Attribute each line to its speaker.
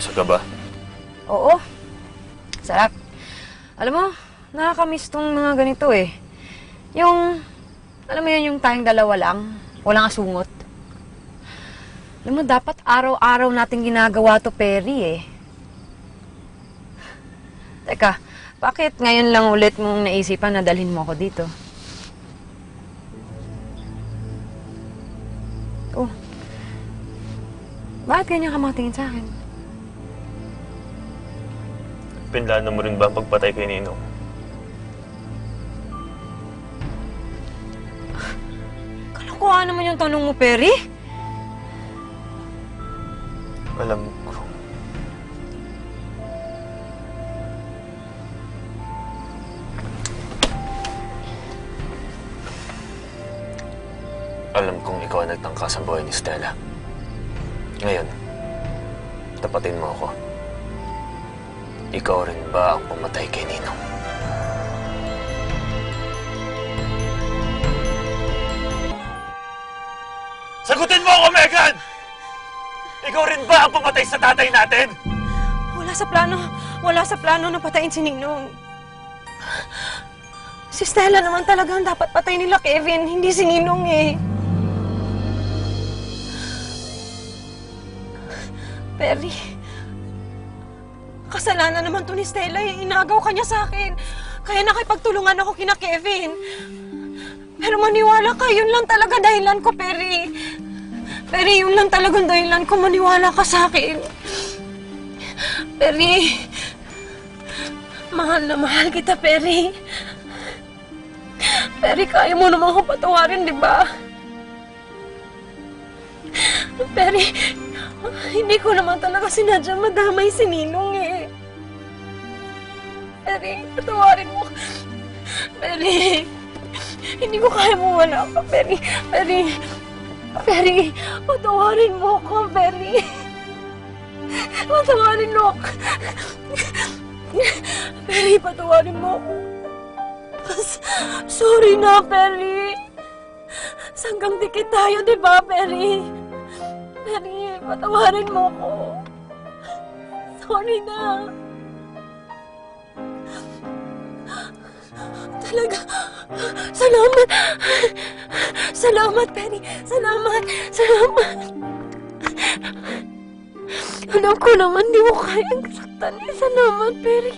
Speaker 1: Busog ka?
Speaker 2: Oo. Sarap. Alam mo, nakakamiss tong mga ganito eh. Yung, alam mo yun, yung tayong dalawa lang, walang asungot. Alam mo, dapat araw-araw natin ginagawa to, Perry eh. Teka, bakit ngayon lang ulit mong naisipan na dalhin mo ako dito? Oh. Bakit ganyan ka makatingin sa akin?
Speaker 1: Pinlano mo rin ba ang pagpatay kay Ninong?
Speaker 2: Kalokohan naman yung tanong mo, Perry.
Speaker 1: Alam ko. Alam kong ikaw ang nagtangka sa buhay ni Stella. Ngayon, tapatin mo ako. Ikaw rin ba ang pumatay kay Ninong? Sagutin mo ako, Megan! Ikaw rin ba ang pumatay sa tatay natin?
Speaker 3: Wala sa plano. Wala sa plano na patayin si Ninong. Si Stella naman talaga ang dapat patay nila Kevin, hindi si Ninong eh. Perry, kasalanan naman to ni Stella eh. Inagaw ka niya sa akin. Kaya nakipagtulungan ako kina Kevin. Pero maniwala ka, yun lang talaga dahilan ko, Perry. Perry, yun lang talagang dahilan ko. Maniwala ka sa akin. Perry, mahal na mahal kita, Perry. Perry, kaya mo naman ako patawarin, di ba? Perry, hindi ko naman talaga sinadya madamay si Ninong eh. Perry, patawarin mo. Perry, hindi ko kaya mo wala ka, Perry. Perry, Perry, patawarin mo ko, Perry. Patawarin mo ako. Perry, patawarin mo ako. Sorry na, Perry. Sanggang dikit tayo, di ba, Perry? Perry, patawarin mo ako. Sorry na. talaga. Salamat. Salamat, Penny. Salamat. Salamat. Alam ko naman, di mo kayang saktan. Salamat, Penny.